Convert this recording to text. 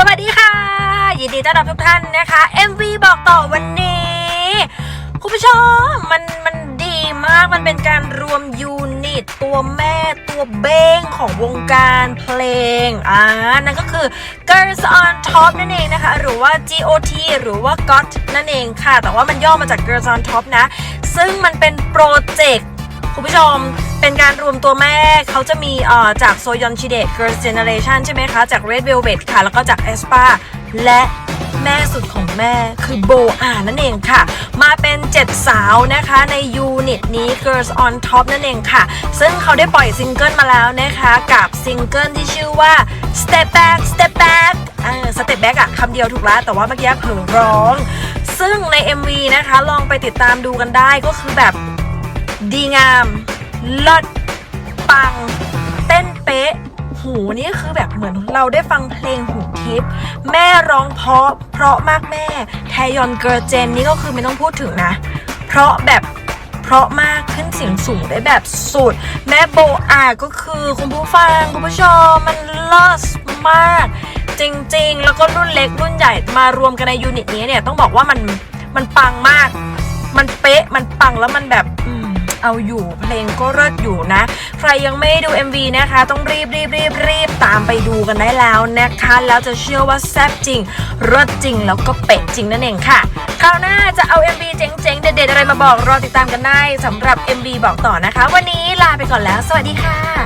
สวัสดีค่ะ ยินดีต้อนรับทุกท่านนะคะ MV บอกต่อวันนี้ คุณผู้ชมมันมันดีมากมันเป็นการรวมยูนิต ตัวแม่ตัวเบ้งของวงการเพลงอ่านั่นก็คือ Girls on Top นั่นเองนะคะ หรือว่า GOT หรือว่า GOT นั่นเองค่ะ แต่ว่ามันย่อมาจาก Girls on Top นะ ซึ่งมันเป็นโปรเจกต์คุณผู้ชม เป็นการรวมตัวแม่เขาจะมีเอ่อจากโซยอนชิเดะ Girls Generation ใช่ไหมคะ จาก Red Velvet ค่ะ แล้วก็จาก e s p a และแม่สุดของแม่คือโบอานั่นเองค่ะ มาเป็น 7 สาวนะคะในยูนิตนี้ Girls on Top นั่นเองค่ะ ซึ่งเขาได้ปล่อยซิงเกิลมาแล้วนะคะกับซิงเกิลที่ชื่อว่า Step Back Step Back เออ Step Back อะคำเดียวถูกแล้วแต่ว่าเมื่อกี้เผลอร้อง ซึ่งใน MV นะคะลองไปติดตามดูกันได้ก็คือแบบดีงาม เลิศปัง เต้นเป๊ะ หูนี่คือแบบเหมือนเราได้ฟังเพลงหูทิพย์แม่ร้องเพราะ เพราะมากแม่ แทยอนเกิร์เจนนี่ก็คือไม่ต้องพูดถึงนะ เพราะแบบเพราะมากขึ้นเสียงสูงได้แบบสุด แม่โบอาก็คือคุณผู้ฟังคุณผู้ชมมันเลิศมาก จริงๆ แล้วก็รุ่นเล็กรุ่นใหญ่มารวมกันในยูนิตนี้เนี่ยต้องบอกว่ามันมันปังมาก มันเป๊ะมันปังแล้วมันแบบ เอาอยู่ เพลงก็เลิศอยู่นะ ใครยังไม่ดู MV นะคะ ต้องรีบรีบรีบรีบตามไปดูกันได้แล้วนะคะ แล้วจะเชื่อว่าแซ่บจริงรสจริงแล้วก็เป๊ะจริงนั่นเองค่ะ คราวหน้าจะเอา MV เจ๋งๆ เด็ดๆ อะไรมาบอกรอติดตามกันได้สำหรับ MV บอกต่อนะคะ วันนี้ลาไปก่อนแล้ว สวัสดีค่ะ